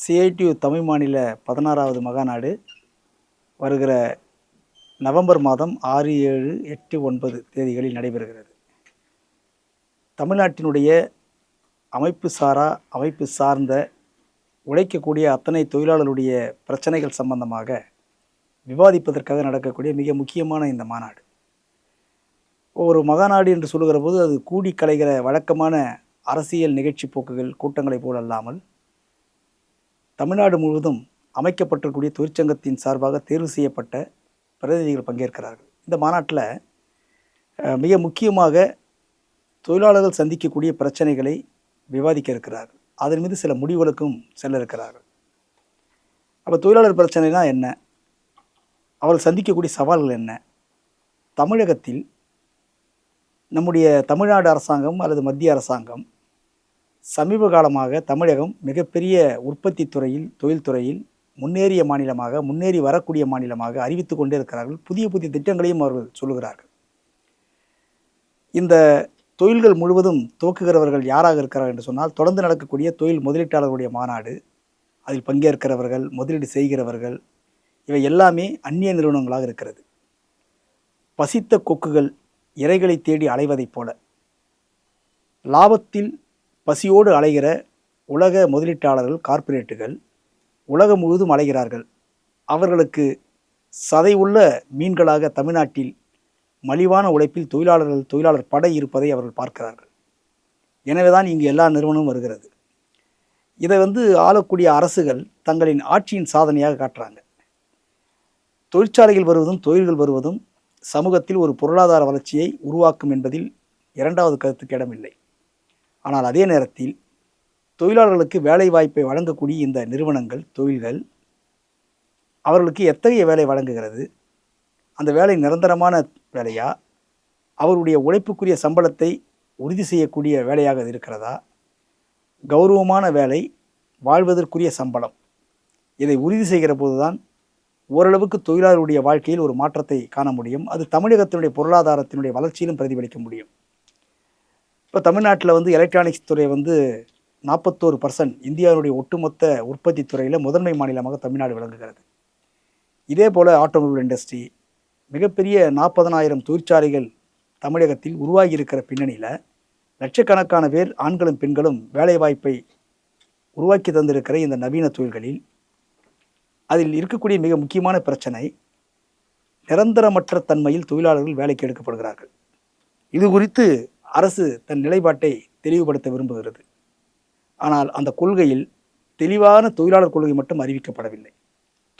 CITU Tamil மாநில பதினாறாவது மகாநாடு வருகிற நவம்பர் மாதம் ஆறு ஏழு எட்டு ஒன்பது தேதிகளில் நடைபெறுகிறது. தமிழ்நாட்டினுடைய அமைப்பு சாரா அமைப்பு சார்ந்த உழைக்கக்கூடிய அத்தனை தொழிலாளர்களுடைய பிரச்சனைகள் சம்பந்தமாக விவாதிப்பதற்காக நடக்கக்கூடிய மிக முக்கியமான இந்த மாநாடு. ஒரு மகாநாடு என்று சொல்லுகிற போது அது கூடி கலைகிற வழக்கமான அரசியல் நிகழ்ச்சி போக்குகள் கூட்டங்களைப் போல் அல்லாமல் தமிழ்நாடு முழுவதும் அமைக்கப்பட்டிருக்கக்கூடிய தொழிற்சங்கத்தின் சார்பாக தேர்வு செய்யப்பட்ட பிரதிநிதிகள் பங்கேற்கிறார்கள். இந்த மாநாட்டில் மிக முக்கியமாக தொழிலாளர்கள் சந்திக்கக்கூடிய பிரச்சனைகளை விவாதிக்க இருக்கிறார்கள். அதன் மீது சில முடிவுகளுக்கும் செல்ல இருக்கிறார்கள். அப்போ தொழிலாளர் பிரச்சனைனா என்ன? அவர்கள் சந்திக்கக்கூடிய சவால்கள் என்ன? தமிழகத்தில் நம்முடைய தமிழ்நாடு அரசாங்கம் அல்லது மத்திய அரசாங்கம் சமீப காலமாக தமிழகம் மிகப்பெரிய உற்பத்தி துறையில் தொழில்துறையில் முன்னேறிய மாநிலமாக முன்னேறி வரக்கூடிய மாநிலமாக அறிவித்து கொண்டே இருக்கிறார்கள். புதிய புதிய திட்டங்களையும் அவர்கள் சொல்லுகிறார்கள். இந்த தொழில்கள் முழுவதும் துவக்குகிறவர்கள் யாராக இருக்கிறார்கள் என்று சொன்னால் தொடர்ந்து நடக்கக்கூடிய தொழில் முதலீட்டாளர்களுடைய மாநாடு அதில் பங்கேற்கிறவர்கள் முதலீடு செய்கிறவர்கள் இவை எல்லாமே அந்நிய நிறுவனங்களாக இருக்கிறது. பசித்த கொக்குகள் இறைகளை தேடி அலைவதைப் போல லாபத்தில் பசியோடு அலைகிற உலக முதலீட்டாளர்கள் கார்ப்பரேட்டுகள் உலகம் முழுவதும் அலைகிறார்கள். அவர்களுக்கு சதை உள்ள மீன்களாக தமிழ்நாட்டில் மலிவான உழைப்பில் தொழிலாளர்கள் தொழிலாளர் படை இருப்பதை அவர்கள் பார்க்கிறார்கள். எனவே தான் இங்கு எல்லா நிறுவனமும் வருகிறது. இதை வந்து ஆளக்கூடிய அரசுகள் தங்களின் ஆட்சியின் சாதனையாக காட்டுறாங்க. தொழிற்சாலைகள் வருவதும் தொழில்கள் வருவதும் சமூகத்தில் ஒரு பொருளாதார வளர்ச்சியை உருவாக்கும் என்பதில் இரண்டாவது கருத்துக்கு இடமில்லை ஆனால் அதே நேரத்தில் தொழிலாளர்களுக்கு வேலை வாய்ப்பை வழங்கக்கூடிய இந்த நிறுவனங்கள் தொழில்கள் அவர்களுக்கு எத்தகைய வேலை வழங்குகிறது? அந்த வேலை நிரந்தரமான வேலையா? அவருடைய உழைப்புக்குரிய சம்பளத்தை உறுதி செய்யக்கூடிய வேலையாக அது இருக்கிறதா? கௌரவமான வேலை வாழ்வதற்குரிய சம்பளம். இதை உறுதி செய்கிற போதுதான் ஓரளவுக்கு தொழிலாளருடைய வாழ்க்கையில் ஒரு மாற்றத்தை காண முடியும். அது தமிழகத்தினுடைய பொருளாதாரத்தினுடைய வளர்ச்சியிலும் பிரதிபலிக்க முடியும். இப்போ தமிழ்நாட்டில் வந்து எலக்ட்ரானிக்ஸ் துறை வந்து நாற்பத்தோரு பர்சன்ட் இந்தியாவுடைய ஒட்டுமொத்த உற்பத்தி துறையில் முதன்மை மாநிலமாக தமிழ்நாடு விளங்குகிறது. இதே போல் ஆட்டோமொபைல் இண்டஸ்ட்ரி மிகப்பெரிய நாற்பதனாயிரம் தொழிற்சாலைகள் தமிழகத்தில் உருவாகி இருக்கிற பின்னணியில் லட்சக்கணக்கான பேர் ஆண்களும் பெண்களும் வேலைவாய்ப்பை உருவாக்கி தந்திருக்கிற இந்த நவீன தொழில்களில் அதில் இருக்கக்கூடிய மிக முக்கியமான பிரச்சனை நிரந்தரமற்ற தன்மையில் தொழிலாளர்கள் வேலைக்கு எடுக்கப்படுகிறார்கள். இது குறித்து அரசு தன் நிலைப்பாட்டை தெளிவுபடுத்த விரும்புகிறது. ஆனால் அந்த கொள்கையில் தெளிவான தொழிலாளர் கொள்கை மட்டும் அறிவிக்கப்படவில்லை.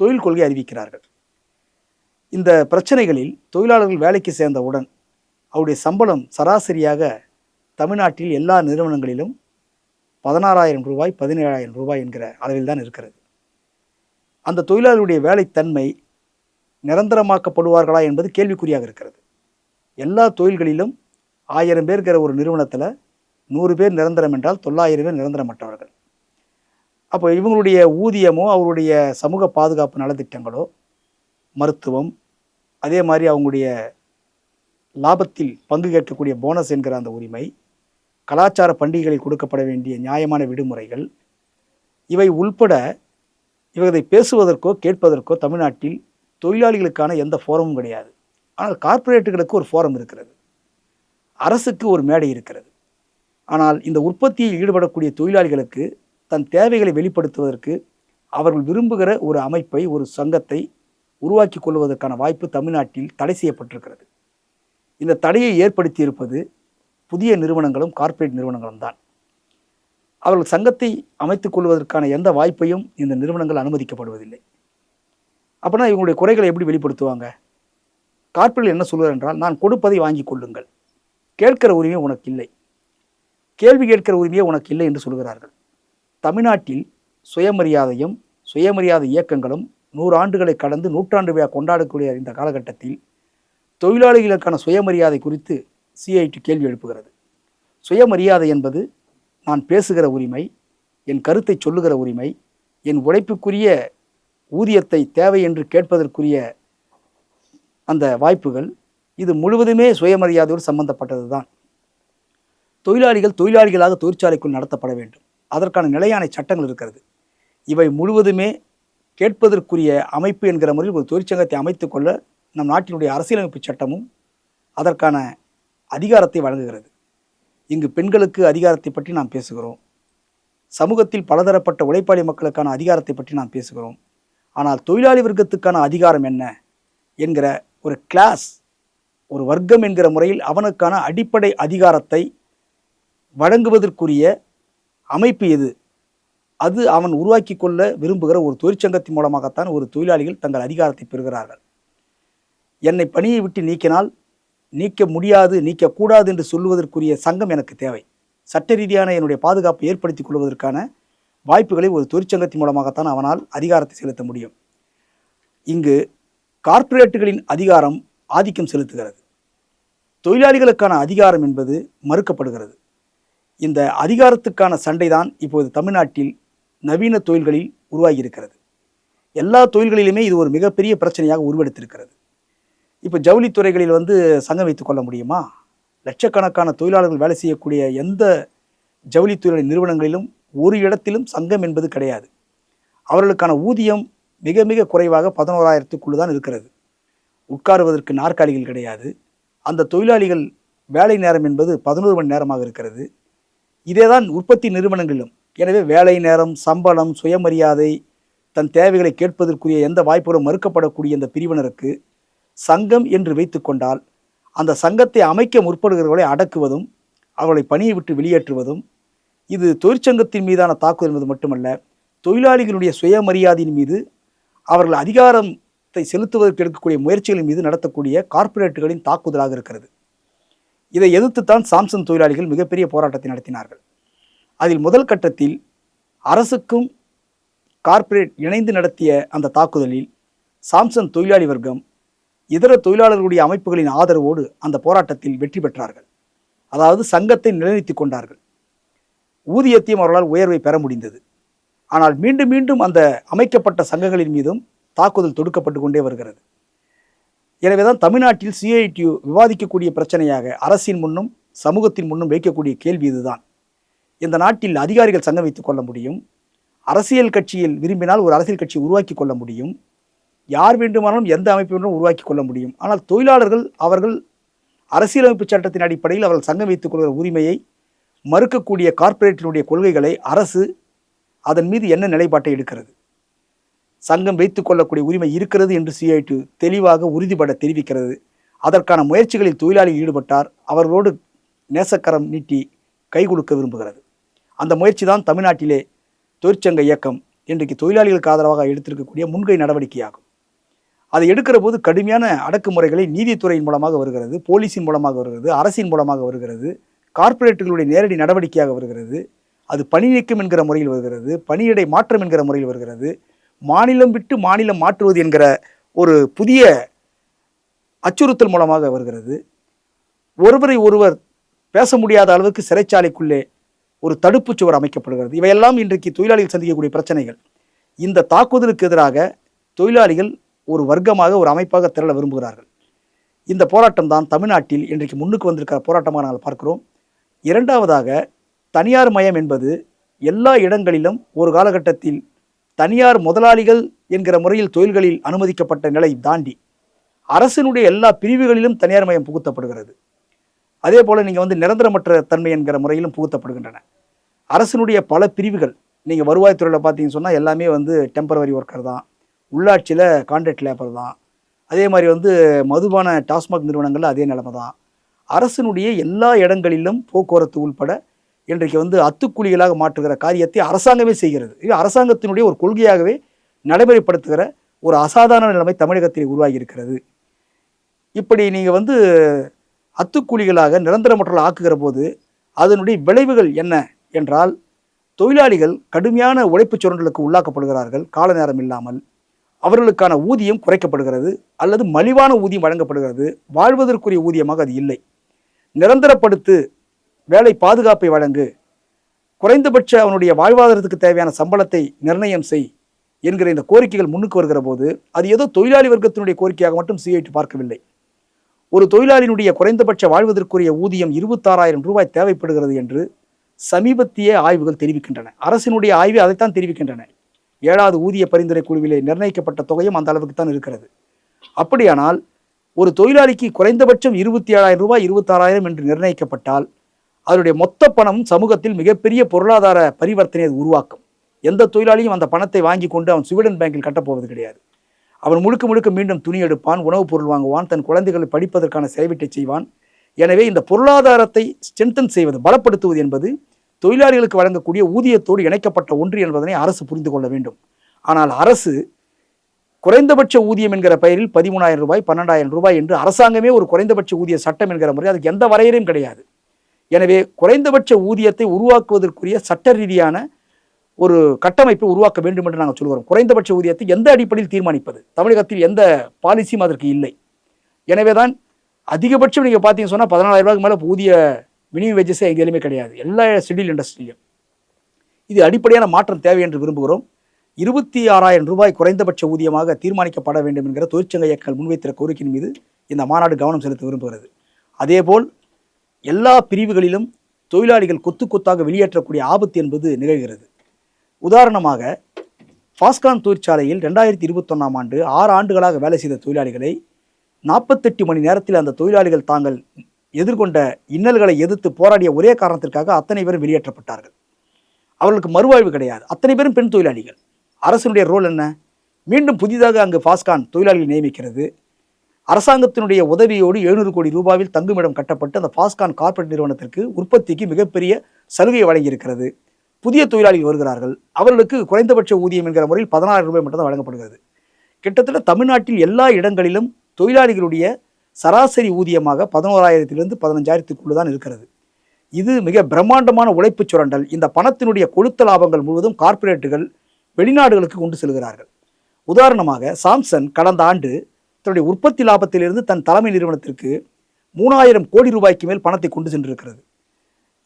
தொழில் கொள்கை அறிவிக்கிறார்கள். இந்த பிரச்சனைகளில் தொழிலாளர்கள் வேலைக்கு சேர்ந்தவுடன் அவருடைய சம்பளம் சராசரியாக தமிழ்நாட்டில் எல்லா நிறுவனங்களிலும் பதினாறாயிரம் ரூபாய் பதினேழாயிரம் ரூபாய் என்கிற அளவில் தான் இருக்கிறது. அந்த தொழிலாளருடைய வேலைத்தன்மை நிரந்தரமாக்கப்படுவார்களா என்பது கேள்விக்குறியாக இருக்கிறது. எல்லா தொழில்களிலும் ஆயிரம் பேர் இருக்கிற ஒரு நிறுவனத்தில் நூறு பேர் நிரந்தரம் என்றால் தொள்ளாயிரம் பேர் நிரந்தரமற்றவர்கள். அப்போ இவங்களுடைய ஊதியமோ அவருடைய சமூக பாதுகாப்பு நலத்திட்டங்களோ மருத்துவம் அதே மாதிரி அவங்களுடைய லாபத்தில் பங்கு கேட்கக்கூடிய போனஸ் என்கிற அந்த உரிமை கலாச்சார பண்டிகைகளில் கொடுக்கப்பட வேண்டிய நியாயமான விடுமுறைகள் இவை உள்பட இவர்களை பேசுவதற்கோ கேட்பதற்கோ தமிழ்நாட்டில் தொழிலாளிகளுக்கான எந்த ஃபோரமும் கிடையாது. ஆனால் கார்ப்பரேட்டுகளுக்கு ஒரு ஃபோரம் இருக்கிறது. அரசுக்கு ஒரு மேடை இருக்கிறது. ஆனால் இந்த உற்பத்தியில் ஈடுபடக்கூடிய தொழிலாளிகளுக்கு தன் தேவைகளை வெளிப்படுத்துவதற்கு அவர்கள் விரும்புகிற ஒரு அமைப்பை ஒரு சங்கத்தை உருவாக்கி கொள்வதற்கான வாய்ப்பு தமிழ்நாட்டில் தடை செய்யப்பட்டிருக்கிறது. இந்த தடையை ஏற்படுத்தியிருப்பது புதிய நிறுவனங்களும் கார்ப்பரேட் நிறுவனங்களும் தான். அவர்கள் சங்கத்தை அமைத்துக் கொள்வதற்கான எந்த வாய்ப்பையும் இந்த நிறுவனங்கள் அனுமதிக்கப்படுவதில்லை. அப்படின்னா இவங்களுடைய குறைகளை எப்படி வெளிப்படுத்துவாங்க? கார்ப்பரேட் என்ன சொல்வது என்றால் நான் கொடுப்பதை வாங்கிக் கொள்ளுங்கள். கேட்கிற உரிமை உனக்கு இல்லை கேள்வி கேட்கிற உரிமையே உனக்கு இல்லை என்று சொல்கிறார்கள். தமிழ்நாட்டில் சுயமரியாதையும் சுயமரியாதை இயக்கங்களும் நூறு ஆண்டுகளை கடந்து நூற்றாண்டு விழா கொண்டாடக்கூடிய இந்த காலகட்டத்தில் தொழிலாளிகளுக்கான சுயமரியாதை குறித்து சிஐடி கேள்வி எழுப்புகிறது. சுயமரியாதை என்பது நான் பேசுகிற உரிமை என் கருத்தை சொல்லுகிற உரிமை என் உழைப்புக்குரிய ஊதியத்தை தேவை என்று கேட்பதற்குரிய அந்த வாய்ப்புகள் இது முழுவதுமே சுயமரியாதையோடு சம்பந்தப்பட்டது தான் தொழிலாளிகள் தொழிலாளிகளாக தொழிற்சாலைக்குள் நடத்தப்பட வேண்டும். அதற்கான நிலையான சட்டங்கள் இருக்கிறது. இவை முழுவதுமே கேட்பதற்குரிய அமைப்பு என்கிற முறையில் ஒரு தொழிற்சங்கத்தை அமைத்துக்கொள்ள நம் நாட்டினுடைய அரசியலமைப்பு சட்டமும் அதற்கான அதிகாரத்தை வழங்குகிறது. இங்கு பெண்களுக்கு அதிகாரத்தை பற்றி நாம் பேசுகிறோம். சமூகத்தில் பலதரப்பட்ட உழைப்பாளி மக்களுக்கான அதிகாரத்தை பற்றி நாம் பேசுகிறோம். ஆனால் தொழிலாளி வர்க்கத்துக்கான அதிகாரம் என்ன என்கிற ஒரு கிளாஸ் ஒரு வர்க்கம் என்கிற முறையில் அவனுக்கான அடிப்படை அதிகாரத்தை வழங்குவதற்குரிய அமைப்பு எது? அது அவன் உருவாக்கி கொள்ள விரும்புகிற ஒரு தொழிற்சங்கத்தின் மூலமாகத்தான் ஒரு தொழிலாளிகள் தங்கள் அதிகாரத்தை பெறுகிறார்கள். என்னை பணியை விட்டு நீக்கினால் நீக்க முடியாது நீக்கக்கூடாது என்று சொல்லுவதற்குரிய சங்கம் எனக்கு தேவை. சட்ட ரீதியான என்னுடைய பாதுகாப்பை ஏற்படுத்திக் கொள்வதற்கான வாய்ப்புகளை ஒரு தொழிற்சங்கத்தின் மூலமாகத்தான் அவனால் அதிகாரத்தை செலுத்த முடியும். இங்கு கார்ப்பரேட்டுகளின் அதிகாரம் ஆதிக்கம் செலுத்துகிறது. தொழிலாளிகளுக்கான அதிகாரம் என்பது மறுக்கப்படுகிறது. இந்த அதிகாரத்துக்கான சண்டைதான் இப்போது தமிழ்நாட்டில் நவீன தொழில்களில் உருவாகி இருக்கிறது எல்லா தொழில்களிலுமே இது ஒரு மிகப்பெரிய பிரச்சனையாக உருவெடுத்திருக்கிறது. இப்போ ஜவுளித்துறைகளில் வந்து சங்கம் வைத்துக் கொள்ள முடியுமா? லட்சக்கணக்கான தொழிலாளர்கள் வேலை செய்யக்கூடிய எந்த ஜவுளித்துறை நிறுவனங்களிலும் ஒரு இடத்திலும் சங்கம் என்பது கிடையாது. அவர்களுக்கான ஊதியம் மிக மிக குறைவாக பதினோராயிரத்துக்குள்ளே தான் இருக்கிறது. உட்காருவதற்கு நாற்காலிகள் கிடையாது. அந்த தொழிலாளிகள் வேலை நேரம் என்பது பதினோரு மணி நேரமாக இருக்கிறது. இதேதான் உற்பத்தி நிறுவனங்களிலும். எனவே வேலை நேரம் சம்பளம் சுயமரியாதை தன் தேவைகளை கேட்பதற்குரிய எந்த வாய்ப்புகளும் மறுக்கப்படக்கூடிய இந்த பிரிவினருக்கு சங்கம் என்று வைத்துக்கொண்டால் அந்த சங்கத்தை அமைக்க முற்படுகிறவர்களை அடக்குவதும் அவர்களை பணியை விட்டு வெளியேற்றுவதும் இது தொழிற்சங்கத்தின் மீதான தாக்குதல் என்பது மட்டுமல்ல தொழிலாளிகளுடைய சுயமரியாதையின் மீது அவர்கள் அதிகாரம் அதிகாரத்தை செலுத்துவதற்கு எடுக்கக்கூடிய முயற்சிகளின் மீது நடத்தக்கூடிய கார்ப்பரேட்டுகளின் தாக்குதலாக இருக்கிறது. இதை எதிர்த்துத்தான் சாம்சங் தொழிலாளிகள் மிகப்பெரிய போராட்டத்தை நடத்தினார்கள். அதில் முதல் கட்டத்தில் அரசுக்கும் கார்ப்பரேட் இணைந்து நடத்திய அந்த தாக்குதலில் சாம்சங் தொழிலாளி வர்க்கம் இதர தொழிலாளர்களுடைய அமைப்புகளின் ஆதரவோடு அந்த போராட்டத்தில் வெற்றி பெற்றார்கள். அதாவது சங்கத்தை நிலைநிறுத்திக் கொண்டார்கள். ஊதியத்தையும் அவர்களால் உயர்வை பெற முடிந்தது. ஆனால் மீண்டும் மீண்டும் அந்த அமைக்கப்பட்ட சங்கங்களின் மீதும் தாக்குதல் தொடுக்கப்பட்டு கொண்டே வருகிறது. எனவே தான் தமிழ்நாட்டில் சிஐடியு விவாதிக்கக்கூடிய பிரச்சனையாக அரசின் முன்னும் சமூகத்தின் முன்னும் வைக்கக்கூடிய கேள்வி இதுதான். இந்த நாட்டில் அதிகாரிகள் சங்கம் வைத்துக் கொள்ள முடியும்? அரசியல் கட்சியில் விரும்பினால் ஒரு அரசியல் கட்சி உருவாக்கி கொள்ள முடியும்? யார் வேண்டுமானாலும் எந்த அமைப்பு வேண்டும் உருவாக்கி கொள்ள முடியும். ஆனால் தொழிலாளர்கள் அவர்கள் அரசியலமைப்பு சட்டத்தின் அடிப்படையில் அவர்கள் சங்கம் வைத்துக் கொள்கிற உரிமையை மறுக்கக்கூடிய கார்ப்பரேட்டினுடைய கொள்கைகளை அரசு அதன் மீது என்ன நிலைப்பாட்டை எடுக்கிறது? சங்கம் வைத்துக் கொள்ளக்கூடிய உரிமை இருக்கிறது என்று சிஐடி தெளிவாக உறுதிபட தெரிவிக்கிறது. அதற்கான முயற்சிகளில் தொழிலாளி ஈடுபட்டார். அவர்களோடு நேசக்கரம் நீட்டி கை கொடுக்க விரும்புகிறது. அந்த முயற்சி தான் தமிழ்நாட்டிலே தொழிற்சங்க இயக்கம் இன்றைக்கு தொழிலாளிகளுக்கு ஆதரவாக எடுத்திருக்கக்கூடிய முன்கை நடவடிக்கையாகும். அதை எடுக்கிற போது கடுமையான அடக்குமுறைகளை நீதித்துறையின் மூலமாக வருகிறது போலீஸின் மூலமாக வருகிறது அரசின் மூலமாக வருகிறது கார்ப்பரேட்டுகளுடைய நேரடி நடவடிக்கையாக வருகிறது அது பணி நீக்கம் என்கிற முறையில் வருகிறது பணியிடை மாற்றம் என்கிற முறையில் வருகிறது மாநிலம் விட்டு மாநிலம் மாற்றுவது என்கிற ஒரு புதிய அச்சுறுத்தல் மூலமாக வருகிறது. ஒருவரை ஒருவர் பேச முடியாத அளவுக்கு சிறைச்சாலைக்குள்ளே ஒரு தடுப்புச் சுவர் அமைக்கப்படுகிறது. இவையெல்லாம் இன்றைக்கு தொழிலாளிகள் சந்திக்கக்கூடிய பிரச்சனைகள். இந்த தாக்குதலுக்கு எதிராக தொழிலாளிகள் ஒரு வர்க்கமாக ஒரு அமைப்பாக திரள விரும்புகிறார்கள். இந்த போராட்டம் தான் தமிழ்நாட்டில் இன்றைக்கு முன்னுக்கு வந்திருக்கிற போராட்டமாக நாங்கள் பார்க்கிறோம். இரண்டாவதாக தனியார் மயம் என்பது எல்லா இடங்களிலும் ஒரு காலகட்டத்தில் தனியார் முதலாளிகள் என்கிற முறையில் தொழில்களில் அனுமதிக்கப்பட்ட நிலை தாண்டி அரசினுடைய எல்லா பிரிவுகளிலும் தனியார் மயம் புகுத்தப்படுகிறது. அதே போல் நீங்கள் வந்து நிரந்தரமற்ற தன்மை என்கிற முறையிலும் புகுத்தப்படுகின்றன. அரசினுடைய பல பிரிவுகள் நீங்கள் வருவாய்த்துறையில் பார்த்தீங்கன்னு சொன்னால் எல்லாமே வந்து டெம்பரவரி ஒர்க்கர் தான் உள்ளாட்சியில் கான்ட்ராக்ட் லேபர் தான். அதே மாதிரி வந்து மதுபான டாஸ்மாக் நிறுவனங்களில் அதே நிலைமை தான். அரசினுடைய எல்லா இடங்களிலும் போக்குவரத்து உள்பட இன்றைக்கு வந்து அத்துக்கூலிகளாக மாற்றுகிற காரியத்தை அரசாங்கமே செய்கிறது. இது அரசாங்கத்தினுடைய ஒரு கொள்கையாகவே நடைமுறைப்படுத்துகிற ஒரு அசாதாரண நிலைமை தமிழகத்தில் உருவாகி இருக்கிறது இப்படி நீங்கள் வந்து அத்துக்கூலிகளாக நிரந்தரமற்றல் ஆக்குகிற போது அதனுடைய விளைவுகள் என்ன என்றால் தொழிலாளிகள் கடுமையான உழைப்புச் சுரண்டலுக்கு உள்ளாக்கப்படுகிறார்கள் கால நேரம் இல்லாமல். அவர்களுக்கான ஊதியம் குறைக்கப்படுகிறது அல்லது மலிவான ஊதியம் வழங்கப்படுகிறது. வாழ்வதற்குரிய ஊதியமாக அது இல்லை. நிரந்தரப்படுத்து வேலை பாதுகாப்பை வழங்கு. குறைந்தபட்ச அவனுடைய வாழ்வாதாரத்துக்கு தேவையான சம்பளத்தை நிர்ணயம் செய் என்கிற இந்த கோரிக்கைகள் முன்னுக்கு வருகிற போது அது ஏதோ தொழிலாளி வர்க்கத்தினுடைய கோரிக்கையாக மட்டும் சிஐடி பார்க்கவில்லை. ஒரு தொழிலாளியினுடைய குறைந்தபட்ச வாழ்வதற்குரிய ஊதியம் இருபத்தாறாயிரம் ரூபாய் தேவைப்படுகிறது என்று சமீபத்திய ஆய்வுகள் தெரிவிக்கின்றன. அரசினுடைய ஆய்வு அதைத்தான் தெரிவிக்கின்றன. ஏழாவது ஊதிய பரிந்துரை குழுவிலே நிர்ணயிக்கப்பட்ட தொகையும் அந்த அளவுக்கு தான் இருக்கிறது. அப்படியானால் ஒரு தொழிலாளிக்கு குறைந்தபட்சம் இருபத்தி ஏழாயிரம் ரூபாய் இருபத்தாறாயிரம் என்று நிர்ணயிக்கப்பட்டால் அதனுடைய மொத்த பணம் சமூகத்தில் மிகப்பெரிய பொருளாதார பரிவர்த்தனை உருவாக்கும். எந்த தொழிலாளியும் அந்த பணத்தை வாங்கி கொண்டு அவன் சுவிடன் பேங்கில் கட்டப்போவது கிடையாது. அவன் முழுக்க முழுக்க மீண்டும் துணி எடுப்பான் உணவுப் பொருள் வாங்குவான் தன் குழந்தைகளை படிப்பதற்கான செலவீட்டை செய்வான். எனவே இந்த பொருளாதாரத்தை ஸ்ட்ரென்தன் செய்வது பலப்படுத்துவது என்பது தொழிலாளிகளுக்கு வழங்கக்கூடிய ஊதியத்தோடு இணைக்கப்பட்ட ஒன்று என்பதனை அரசு புரிந்து கொள்ள வேண்டும். ஆனால் அரசு குறைந்தபட்ச ஊதியம் என்கிற பெயரில் பதிமூணாயிரம் ரூபாய் பன்னெண்டாயிரம் ரூபாய் என்று அரசாங்கமே ஒரு குறைந்தபட்ச ஊதிய சட்டம் என்கிற முறை அதுக்கு எந்த வரையறையும் கிடையாது. எனவே குறைந்தபட்ச ஊதியத்தை உருவாக்குவதற்குரிய சட்ட ரீதியான ஒரு கட்டமைப்பை உருவாக்க வேண்டும் என்று நாங்கள் சொல்கிறோம் குறைந்தபட்ச ஊதியத்தை எந்த அடிப்படையில் தீர்மானிப்பது? தமிழகத்தில் எந்த பாலிசியும் அதற்கு இல்லை. எனவே தான் அதிகபட்சம் நீங்கள் பார்த்தீங்கன்னு சொன்னால் பதினாலாயிரம் ரூபாய்க்கு மேலே ஊதிய மினிமம் வேஜஸே எங்கேயுமே கிடையாது. எல்லா ஷெட்யூல் இண்டஸ்ட்ரியிலும் இது அடிப்படையான மாற்றம் தேவை என்று விரும்புகிறோம். இருபத்தி ஆறாயிரம் ரூபாய் குறைந்தபட்ச ஊதியமாக தீர்மானிக்கப்பட வேண்டும் என்கிற தொழிற்சங்க இயக்கங்கள் முன்வைத்திருக்க கோரிக்கையின் மீது இந்த மாநாடு கவனம் செலுத்த விரும்புகிறது. அதேபோல் எல்லா பிரிவுகளிலும் தொழிலாளிகள் கொத்து கொத்தாக வெளியேற்றக்கூடிய ஆபத்து என்பது நிகழ்கிறது. உதாரணமாக பாஸ்கான் தொழிற்சாலையில் ரெண்டாயிரத்தி இருபத்தொன்னாம் ஆண்டு ஆறு ஆண்டுகளாக வேலை செய்த தொழிலாளிகளை நாற்பத்தெட்டு மணி நேரத்தில் அந்த தொழிலாளிகள் தாங்கள் எதிர்கொண்ட இன்னல்களை எதிர்த்து போராடிய ஒரே காரணத்திற்காக அத்தனை பேரும் வெளியேற்றப்பட்டார்கள். அவர்களுக்கு மறுவாழ்வு கிடையாது. அத்தனை பேரும் பெண் தொழிலாளிகள். அரசினுடைய ரோல் என்ன? மீண்டும் புதிதாக அங்கு பாஸ்கான் தொழிலாளிகளை நியமிக்கிறது. அரசாங்கத்தினுடைய உதவியோடு எழுநூறு கோடி ரூபாயில் தங்குமிடம் கட்டப்பட்டு அந்த பாஸ்கான் கார்ப்பரேட் நிறுவனத்திற்கு உற்பத்திக்கு மிகப்பெரிய சலுகை வழங்கியிருக்கிறது. புதிய தொழிலாளிகள் வருகிறார்கள். அவர்களுக்கு குறைந்தபட்ச ஊதியம் என்கிற முறையில் பதினாயிரம் ரூபாய் மட்டும்தான் வழங்கப்படுகிறது. கிட்டத்தட்ட தமிழ்நாட்டில் எல்லா இடங்களிலும் தொழிலாளிகளுடைய சராசரி ஊதியமாக பதினோராயிரத்திலிருந்து பதினஞ்சாயிரத்துக்குள்ளே தான் இருக்கிறது. இது மிக பிரம்மாண்டமான உழைப்புச் சுரண்டல். இந்த பணத்தினுடைய கொழுத்த லாபங்கள் முழுவதும் கார்ப்பரேட்டுகள் வெளிநாடுகளுக்கு கொண்டு செல்கிறார்கள். உதாரணமாக சாம்சங் கடந்த ஆண்டு தன்னுடைய உற்பத்தி லாபத்திலிருந்து தன் தலைமை நிறுவனத்திற்கு மூணாயிரம் கோடி ரூபாய்க்கு மேல் பணத்தை கொண்டு சென்றிருக்கிறது.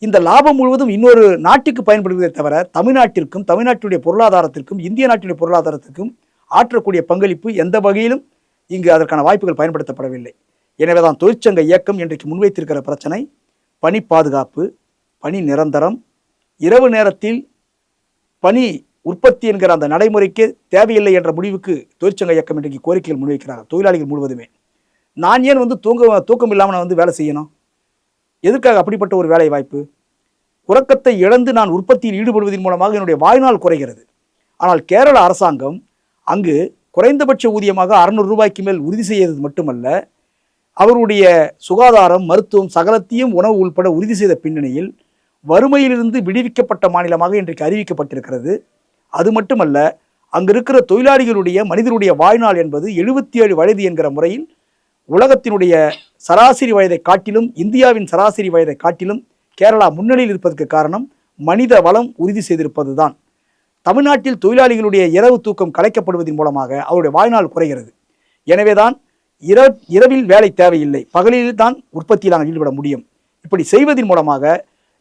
இந்த லாபம் முழுவதும் இன்னொரு நாட்டுக்கு பயன்படுவதை தவிர தமிழ்நாட்டிற்கும் தமிழ்நாட்டுடைய பொருளாதாரத்திற்கும் இந்திய நாட்டினுடைய பொருளாதாரத்திற்கும் ஆற்றக்கூடிய பங்களிப்பு எந்த வகையிலும் இங்கு அதற்கான வாய்ப்புகள் பயன்படுத்தப்படவில்லை. எனவேதான் தொழிற்சங்க இயக்கம் இன்றைக்கு முன்வைத்திருக்கிற பிரச்சனை பணி பாதுகாப்பு பணி நிரந்தரம் இரவு நேரத்தில் பணி உற்பத்தி என்கிற அந்த நடைமுறைக்கு தேவையில்லை என்ற முடிவுக்கு தொழிற்சங்க இயக்கம் இன்றைக்கு கோரிக்கைகள் முன்வைக்கிறார் தொழிலாளிகள் முழுவதுமே. நான் ஏன் வந்து தூங்க தூக்கம் இல்லாமல் நான் வந்து வேலை செய்யணும்? எதற்காக அப்படிப்பட்ட ஒரு வேலை வாய்ப்பு? உறக்கத்தை இழந்து நான் உற்பத்தியில் ஈடுபடுவதன் மூலமாக என்னுடைய வாழ்நாள் குறைகிறது. ஆனால் கேரள அரசாங்கம் அங்கு குறைந்தபட்ச ஊதியமாக அறநூறு ரூபாய்க்கு மேல் உறுதி செய்தது மட்டுமல்ல அவருடைய சுகாதாரம் மருத்துவம் சகலத்தையும் உணவு உள்பட உறுதி செய்த பின்னணியில் வறுமையிலிருந்து விடுவிக்கப்பட்ட மாநிலமாக இன்றைக்கு அறிவிக்கப்பட்டிருக்கிறது. அது மட்டுமல்ல அங்கு இருக்கிற தொழிலாளிகளுடைய மனிதனுடைய வாழ்நாள் என்பது எழுபத்தி ஏழு வயது என்கிற முறையில் உலகத்தினுடைய சராசரி வயதை காட்டிலும் இந்தியாவின் சராசரி வயதை காட்டிலும் கேரளா முன்னணியில் இருப்பதற்கு காரணம் மனித வளம் உறுதி செய்திருப்பது தான் தமிழ்நாட்டில் தொழிலாளிகளுடைய இரவு தூக்கம் கலைக்கப்படுவதன் மூலமாக அவருடைய வாழ்நாள் குறைகிறது. எனவேதான் இர இரவில் வேலை தேவையில்லை. பகலில் தான் உற்பத்தியில் நாங்கள் ஈடுபட முடியும். இப்படி செய்வதன் மூலமாக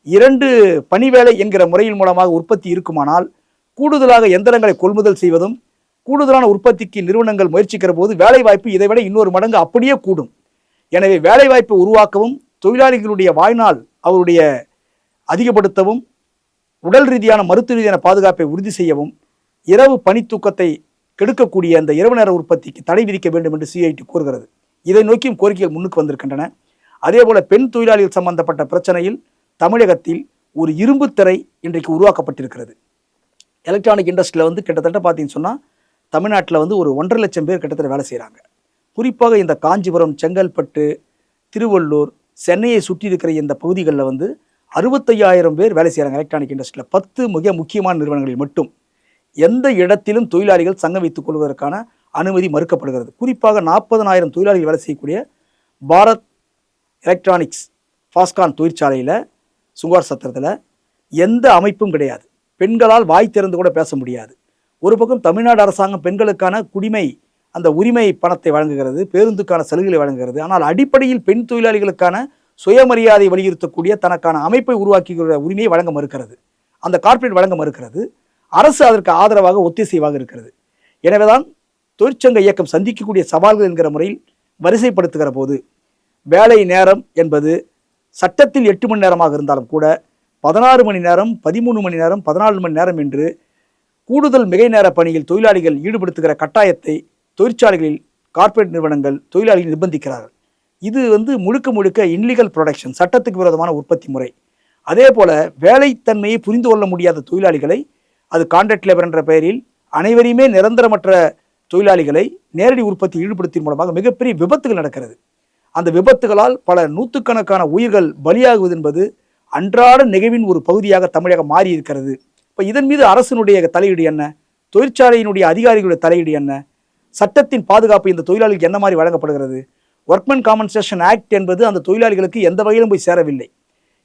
இரண்டு பணி வேலை என்கிற முறையின் மூலமாக உற்பத்தி இருக்குமானால் கூடுதலாக எந்திரங்களை கொள்முதல் செய்வதும் கூடுதலான உற்பத்திக்கு நிறுவனங்கள் முயற்சிக்கிற போது வேலைவாய்ப்பு இதைவிட இன்னொரு மடங்கு அப்படியே கூடும். எனவே வேலைவாய்ப்பை உருவாக்கவும் தொழிலாளிகளுடைய வாழ்நாள் அவருடைய அதிகப்படுத்தவும் உடல் ரீதியான மருத்துவ ரீதியான பாதுகாப்பை உறுதி செய்யவும் இரவு பணித்தூக்கத்தை கெடுக்கக்கூடிய அந்த இரவு நேர உற்பத்திக்கு தடை விதிக்க வேண்டும் என்று சிஐடி கூறுகிறது. இதை நோக்கியும் கோரிக்கைகள் முன்னுக்கு வந்திருக்கின்றன. அதேபோல பெண் தொழிலாளிகள் சம்பந்தப்பட்ட பிரச்சனையில் தமிழகத்தில் ஒரு இரும்பு திரை இன்றைக்கு உருவாக்கப்பட்டிருக்கிறது. எலக்ட்ரானிக் இண்டஸ்ட்ரியில் வந்து கிட்டத்தட்ட பார்த்தீங்கன்னு சொன்னால் தமிழ்நாட்டில் வந்து ஒரு ஒன்றரை லட்சம் பேர் கிட்டத்தட்ட வேலை செய்கிறாங்க குறிப்பாக இந்த காஞ்சிபுரம் செங்கல்பட்டு திருவள்ளூர் சென்னையை சுற்றி இருக்கிற இந்த பகுதிகளில் வந்து அறுபத்தையாயிரம் பேர் வேலை செய்கிறாங்க எலக்ட்ரானிக் இண்டஸ்ட்ரியில் பத்து மிக முக்கியமான நிறுவனங்களில் மட்டும். எந்த இடத்திலும் தொழிலாளிகள் சங்கம் வைத்துக் கொள்வதற்கான அனுமதி மறுக்கப்படுகிறது. குறிப்பாக நாற்பதனாயிரம் தொழிலாளிகள் வேலை செய்யக்கூடிய பாரத் எலக்ட்ரானிக்ஸ் ஃபாஸ்கான் தொழிற்சாலையில் சுங்கார் சத்திரத்தில் எந்த அமைப்பும் கிடையாது. பெண்களால் வாய் திறந்து கூட பேச முடியாது. ஒரு பக்கம் தமிழ்நாடு அரசாங்கம் பெண்களுக்கான குடிமை அந்த உரிமை பணத்தை வழங்குகிறது பேருந்துக்கான சலுகைகளை வழங்குகிறது. ஆனால் அடிப்படையில் பெண் தொழிலாளிகளுக்கான சுயமரியாதை வலியுறுத்தக்கூடிய தனக்கான அமைப்பை உருவாக்கிக்கிற உரிமையை வழங்க மறுக்கிறது. அந்த கார்ப்பரேட் வழங்க மறுக்கிறது. அரசு அதற்கு ஆதரவாக ஒத்திசைவாக இருக்கிறது. எனவேதான் தொழிற்சங்க இயக்கம் சந்திக்கக்கூடிய சவால்கள் என்கிற முறையில் வரிசைப்படுத்துகிற போது வேலை நேரம் என்பது சட்டத்தில் எட்டு மணி நேரமாக இருந்தாலும் கூட பதினாறு மணி நேரம் பதிமூணு மணி நேரம் பதினாலு மணி நேரம் என்று கூடுதல் மிகை நேர பணியில் தொழிலாளிகள் ஈடுபடுத்துகிற கட்டாயத்தை தொழிற்சாலைகளில் கார்ப்பரேட் நிறுவனங்கள் தொழிலாளிகள் நிர்பந்திக்கிறார்கள். இது வந்து முழுக்க முழுக்க இன்லீகல் ப்ரொடக்ஷன் சட்டத்துக்கு விரோதமான உற்பத்தி முறை. அதே போல் வேலைத்தன்மையை புரிந்து கொள்ள முடியாத தொழிலாளிகளை அது கான்ட்ராக்ட் லேபர் என்ற பெயரில் அனைவரையுமே நிரந்தரமற்ற தொழிலாளிகளை நேரடி உற்பத்தி ஈடுபடுத்தின் மூலமாக மிகப்பெரிய விபத்துகள் நடக்கிறது. அந்த விபத்துகளால் பல நூற்றுக்கணக்கான உயிர்கள் பலியாகுவது என்பது அன்றாட நிகழ்வின் ஒரு பகுதியாக தமிழகம் மாறி இருக்கிறது இப்போ இதன் மீது அரசினுடைய தலையீடு என்ன? தொழிற்சாலையினுடைய அதிகாரிகளுடைய தலையீடு என்ன? சட்டத்தின் பாதுகாப்பு இந்த தொழிலாளிகளுக்கு என்ன மாதிரி வழங்கப்படுகிறது? ஒர்க்மென் காம்பன்சேஷன் ஆக்ட் என்பது அந்த தொழிலாளிகளுக்கு எந்த வகையிலும் போய் சேரவில்லை.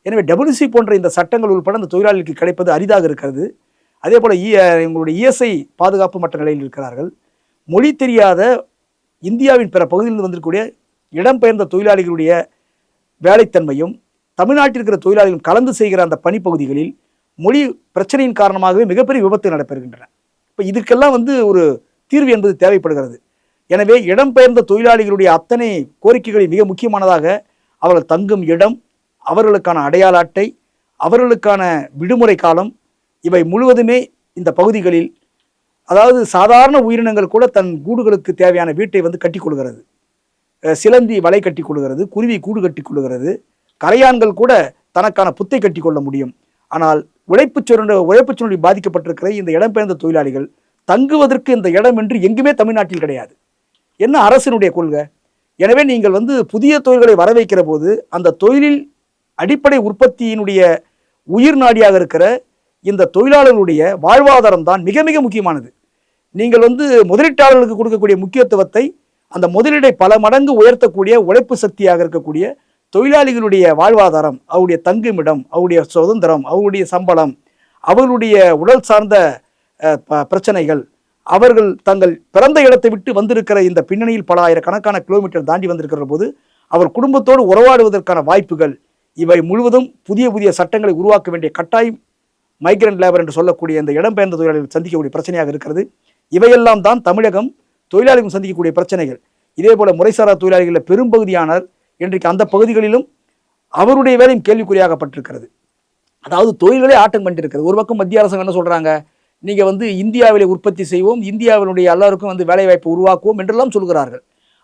எனவே டபிள்யூசி போன்ற இந்த சட்டங்கள் உட்பட அந்த தொழிலாளிகளுக்கு கிடைப்பது அரிதாக இருக்கிறது. அதே போல் எங்களுடைய இஎஸ்ஐ பாதுகாப்பு மற்ற நிலையில் இருக்கிறார்கள். மொழி தெரியாத இந்தியாவின் பிற பகுதியிலிருந்து வந்திருக்கக்கூடிய இடம்பெயர்ந்த தொழிலாளிகளுடைய வேலைத்தன்மையும் தமிழ்நாட்டில் இருக்கிற தொழிலாளிகளும் கலந்து செய்கிற அந்த பணிப்பகுதிகளில் மொழி பிரச்சனையின் காரணமாகவே மிகப்பெரிய விபத்து நடைபெறுகின்றன. இப்போ இதுக்கெல்லாம் வந்து ஒரு தீர்வு என்பது தேவைப்படுகிறது. எனவே இடம்பெயர்ந்த தொழிலாளிகளுடைய அத்தனை கோரிக்கைகளில் மிக முக்கியமானதாக அவர்கள் தங்கும் இடம் அவர்களுக்கான அடையாள அட்டை அவர்களுக்கான விடுமுறை காலம் இவை முழுவதுமே இந்த பகுதிகளில் அதாவது சாதாரண உயிரினங்கள் கூட தன் கூடுகளுக்கு தேவையான வீட்டை வந்து கட்டி கொள்கிறது சிலந்தி வலை கட்டி கொள்கிறது குருவி கூடு கட்டி கொள்கிறது கரையான்கள் கூட தனக்கான புத்தை கட்டி கொள்ள முடியும். ஆனால் உழைப்புச் சுருண்ட உழைப்பு சுரண்டி பாதிக்கப்பட்டிருக்கிற இந்த இடம்பெயர்ந்த தொழிலாளிகள் தங்குவதற்கு இந்த இடம் என்று எங்குமே தமிழ்நாட்டில் கிடையாது. என்ன அரசினுடைய கொள்கை? எனவே நீங்கள் வந்து புதிய தொழில்களை வரவைக்கிற போது அந்த தொழிலில் அடிப்படை உற்பத்தியினுடைய உயிர் நாடியாக இருக்கிற இந்த தொழிலாளர்களுடைய வாழ்வாதாரம் தான் மிக மிக முக்கியமானது. நீங்கள் வந்து முதலீட்டாளர்களுக்கு கொடுக்கக்கூடிய முக்கியத்துவத்தை அந்த முதலீடை பல மடங்கு உயர்த்தக்கூடிய உழைப்பு சக்தியாக இருக்கக்கூடிய தொழிலாளிகளுடைய வாழ்வாதாரம் அவருடைய தங்குமிடம் அவருடைய சுதந்திரம் அவருடைய சம்பளம் அவர்களுடைய உடல் சார்ந்த ப- பிரச்சனைகள் அவர்கள் தங்கள் பிறந்த இடத்தை விட்டு வந்திருக்கிற இந்த பின்னணியில் பல ஆயிரக்கணக்கான கிலோமீட்டர் தாண்டி வந்திருக்கிற போது அவர் குடும்பத்தோடு உறவாடுவதற்கான வாய்ப்புகள் இவை முழுவதும் புதிய புதிய சட்டங்களை உருவாக்க வேண்டிய கட்டாயம் மைக்ரண்ட் லேபர் என்று சொல்லக்கூடிய இந்த இடம்பெயர்ந்த தொழிலாளர்கள் சந்திக்கக்கூடிய பிரச்சனையாக இருக்கிறது. இவையெல்லாம் தான் தமிழகம் தொழிலாளிகள் சந்திக்கக்கூடிய பிரச்சனைகள். இதே போல முறைசாரா தொழிலாளிகளில் பெரும்பகுதியானர் இன்றைக்கு அந்த பகுதிகளிலும் அவருடைய வேலையும் கேள்விக்குறியாகப்பட்டிருக்கிறது. அதாவது தொழில்களே ஆட்டம் கண்டிருக்கிறது. ஒரு பக்கம் மத்திய அரசாங்கம் என்ன சொல்கிறாங்க நீங்கள் வந்து இந்தியாவிலே உற்பத்தி செய்வோம் இந்தியாவினுடைய எல்லாருக்கும் வந்து வேலைவாய்ப்பு உருவாக்குவோம் என்றெல்லாம் சொல்கிறார்கள்.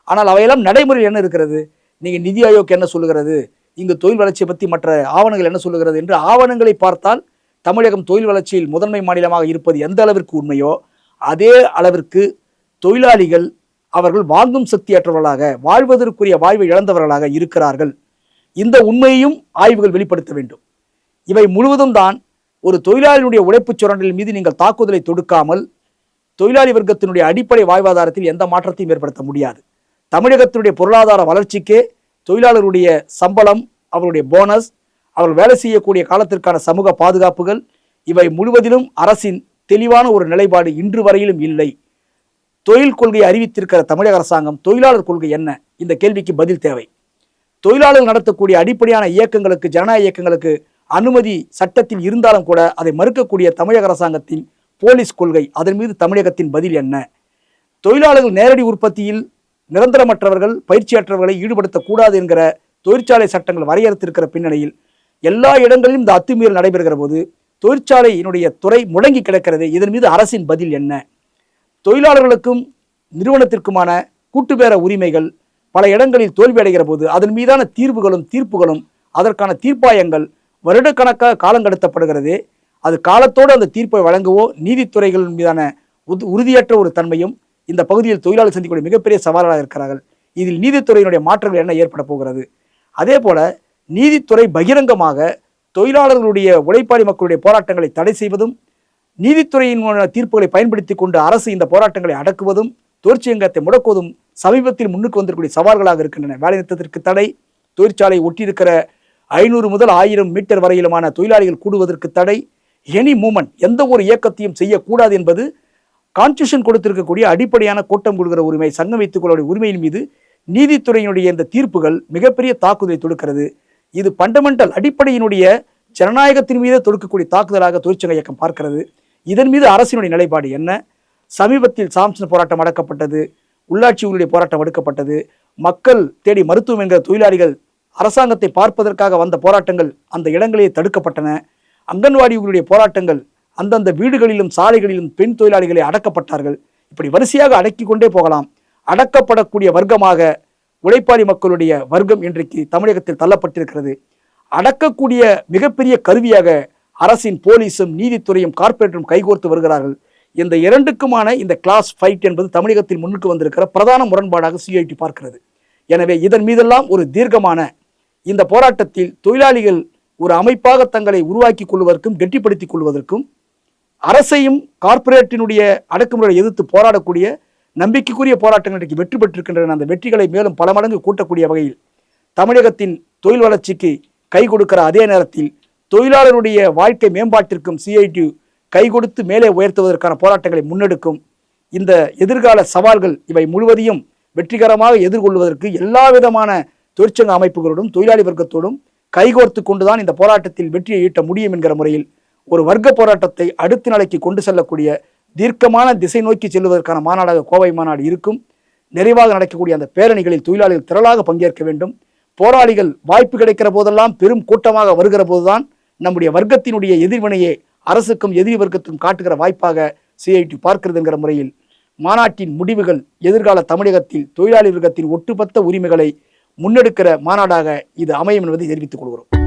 ஆனால் அவையெல்லாம் நடைமுறையில் என்ன இருக்கிறது? நீங்கள் நிதி ஆயோக் என்ன சொல்லுகிறது? இங்கு தொழில் வளர்ச்சியை பற்றி மற்ற ஆவணங்கள் என்ன சொல்லுகிறது என்று ஆவணங்களை பார்த்தால் தமிழகம் தொழில் வளர்ச்சியில் முதன்மை மாநிலமாக இருப்பது எந்த அளவிற்கு உண்மையோ அதே அளவிற்கு தொழிலாளிகள் அவர்கள் வாங்கும் சக்தியற்றவர்களாக வாழ்வதற்குரிய வாழ்வை இழந்தவர்களாக இருக்கிறார்கள். இந்த உண்மையையும் ஆய்வுகள் வெளிப்படுத்த வேண்டும். இவை முழுவதும் தான் ஒரு தொழிலாளியுடைய உழைப்புச் சுரண்டலின் மீது நீங்கள் தாக்குதலை தொடுக்காமல் தொழிலாளி வர்க்கத்தினுடைய அடிப்படை வாழ்வாதாரத்தில் எந்த மாற்றத்தையும் ஏற்படுத்த முடியாது. தமிழகத்தினுடைய பொருளாதார வளர்ச்சிக்கே தொழிலாளருடைய சம்பளம் அவருடைய போனஸ் அவர்கள் வேலை செய்யக்கூடிய காலத்திற்கான சமூக பாதுகாப்புகள் இவை முழுவதிலும் அரசின் தெளிவான ஒரு நிலைப்பாடு இன்று வரையிலும் இல்லை. தொழில் கொள்கையை அறிவித்திருக்கிற தமிழக அரசாங்கம் தொழிலாளர் கொள்கை என்ன? இந்த கேள்விக்கு பதில் தேவை. தொழிலாளர்கள் நடத்தக்கூடிய அடிப்படையான இயக்கங்களுக்கு ஜனநாயக இயக்கங்களுக்கு அனுமதி சட்டத்தில் இருந்தாலும் கூட அதை மறுக்கக்கூடிய தமிழக அரசாங்கத்தின் போலீஸ் கொள்கை அதன் மீது தமிழகத்தின் பதில் என்ன? தொழிலாளர்கள் நேரடி உற்பத்தியில் நிரந்தரமற்றவர்கள் பயிற்சியற்றவர்களை ஈடுபடுத்தக்கூடாது என்கிற தொழிற்சாலை சட்டங்கள் வரையறுத்திருக்கிற பின்னணியில் எல்லா இடங்களிலும் இந்த அத்துமீறல் நடைபெறுகிற போது தொழிற்சாலையினுடைய துறை முடங்கி கிடக்கிறது. இதன் மீது அரசின் பதில் என்ன? தொழிலாளர்களுக்கும் நிறுவனத்திற்குமான கூட்டுப்பேர உரிமைகள் பல இடங்களில் தோல்வி அடைகிற போது அதன் மீதான தீர்வுகளும் தீர்ப்புகளும் அதற்கான தீர்ப்பாயங்கள் வருடக்கணக்காக காலங்கடத்தப்படுகிறது அது காலத்தோடு அந்த தீர்ப்பை வழங்கவோ நீதித்துறைகளின் மீதான உறுதியற்ற ஒரு தன்மையும் இந்த பகுதியில் தொழிலாளர் சந்திக்கக்கூடிய மிகப்பெரிய சவாலாக இருக்கிறார்கள். இதில் நீதித்துறையினுடைய மாற்றங்கள் என்ன ஏற்பட போகிறது? அதே போல நீதித்துறை பகிரங்கமாக தொழிலாளர்களுடைய உழைப்பாளி மக்களுடைய போராட்டங்களை தடை செய்வதும் நீதித்துறையின் தீர்ப்புகளை பயன்படுத்தி கொண்டு அரசு இந்த போராட்டங்களை அடக்குவதும் தொழிற்சங்கத்தை முடக்குவதும் சமீபத்தில் முன்னுக்கு வந்திருக்கக்கூடிய சவால்களாக இருக்கின்றன. வேலைநிறுத்தத்திற்கு தடை தொழிற்சாலை ஒட்டியிருக்கிற ஐநூறு முதல் ஆயிரம் மீட்டர் வரையிலுமான தொழிலாளிகள் கூடுவதற்கு தடை எனி மூமெண்ட் எந்த ஒரு இயக்கத்தையும் செய்யக்கூடாது என்பது கான்ஸ்டியூஷன் கொடுத்திருக்கக்கூடிய அடிப்படையான கூட்டம் கொடுக்கிற உரிமை சங்கம் வைத்துக் கொள்ளக்கூடிய உரிமையின் மீது நீதித்துறையினுடைய இந்த தீர்ப்புகள் மிகப்பெரிய தாக்குதலை தொடுக்கிறது. இது பண்டமெண்டல் அடிப்படையினுடைய ஜனநாயகத்தின் மீது தொடுக்கக்கூடிய தாக்குதலாக தொழிற்சங்க இயக்கம் பார்க்கிறது. இதன் மீது அரசினுடைய நிலைப்பாடு என்ன? சமீபத்தில் சாம்சன் போராட்டம் அடக்கப்பட்டது உள்ளாட்சி ஊழியர் போராட்டம் எடுக்கப்பட்டது மக்கள் தேடி மருத்துவம் என்கிற தொழிலாளிகள் அரசாங்கத்தை பார்ப்பதற்காக வந்த போராட்டங்கள் அந்த இடங்களிலே தடுக்கப்பட்டன. அங்கன்வாடி ஊழியருடைய போராட்டங்கள் அந்தந்த வீடுகளிலும் சாலைகளிலும் பெண் தொழிலாளிகளை அடக்கப்பட்டார்கள். இப்படி வரிசையாக அடக்கி கொண்டே போகலாம். அடக்கப்படக்கூடிய வர்க்கமாக உழைப்பாளி மக்களுடைய வர்க்கம் இன்றைக்கு தமிழகத்தில் தள்ளப்பட்டிருக்கிறது. அடக்கக்கூடிய மிகப்பெரிய கருவியாக அரசின் போலீஸும் நீதித்துறையும் கார்ப்பரேட்டும் கைகோர்த்து வருகிறார்கள். இந்த இரண்டுக்குமான இந்த கிளாஸ் ஃபைட் என்பது தமிழகத்தில் முன்னுக்கு வந்திருக்கிற பிரதான முரண்பாடாக சிஐடி பார்க்கிறது. எனவே இதன் மீதெல்லாம் ஒரு தீர்க்கமான இந்த போராட்டத்தில் தொழிலாளிகள் ஒரு அமைப்பாக தங்களை உருவாக்கிக் கொள்வதற்கும் கெட்டிப்படுத்திக் கொள்வதற்கும் அரசையும் கார்ப்பரேட்டினுடைய அடக்குமுறையை எதிர்த்து போராடக்கூடிய நம்பிக்கைக்குரிய போராட்டங்கள் இன்றைக்கு வெற்றி பெற்றிருக்கின்றன. அந்த வெற்றிகளை மேலும் பல மடங்கு கூட்டக்கூடிய வகையில் தமிழகத்தின் தொழில் வளர்ச்சிக்கு கை கொடுக்கிற அதே நேரத்தில் தொழிலாளருடைய வாழ்க்கை மேம்பாட்டிற்கும் சிஐடி கை கொடுத்து மேலே உயர்த்துவதற்கான போராட்டங்களை முன்னெடுக்கும். இந்த எதிர்கால சவால்கள் இவை முழுவதையும் வெற்றிகரமாக எதிர்கொள்வதற்கு எல்லா விதமான தொழிற்சங்க அமைப்புகளோடும் தொழிலாளி வர்க்கத்தோடும் கைகோர்த்து கொண்டுதான் இந்த போராட்டத்தில் வெற்றியை ஈட்ட முடியும் என்கிற முறையில் ஒரு வர்க்க போராட்டத்தை அடுத்த நிலைக்கு கொண்டு செல்லக்கூடிய தீர்க்கமான திசை நோக்கி செல்வதற்கான மாநாடாக கோவை மாநாடு இருக்கும். நிறைவாக நடக்கக்கூடிய அந்த பேரணிகளில் தொழிலாளிகள் திரளாக பங்கேற்க வேண்டும். போராளிகள் வாய்ப்பு கிடைக்கிற போதெல்லாம் பெரும் கூட்டமாக வருகிற போதுதான் நம்முடைய வர்க்கத்தினுடைய எதிர்வினையை அரசுக்கும் எதிரி வர்க்கத்துக்கும் காட்டுகிற வாய்ப்பாக சிஐடி பார்க்கிறது என்கிற முறையில் மாநாட்டின் முடிவுகள் எதிர்கால தமிழகத்தில் தொழிலாளி வர்க்கத்தின் ஒட்டுமொத்த உரிமைகளை முன்னெடுக்கிற மாநாடாக இது அமையும் என்பதை தெரிவித்துக் கொள்கிறோம்.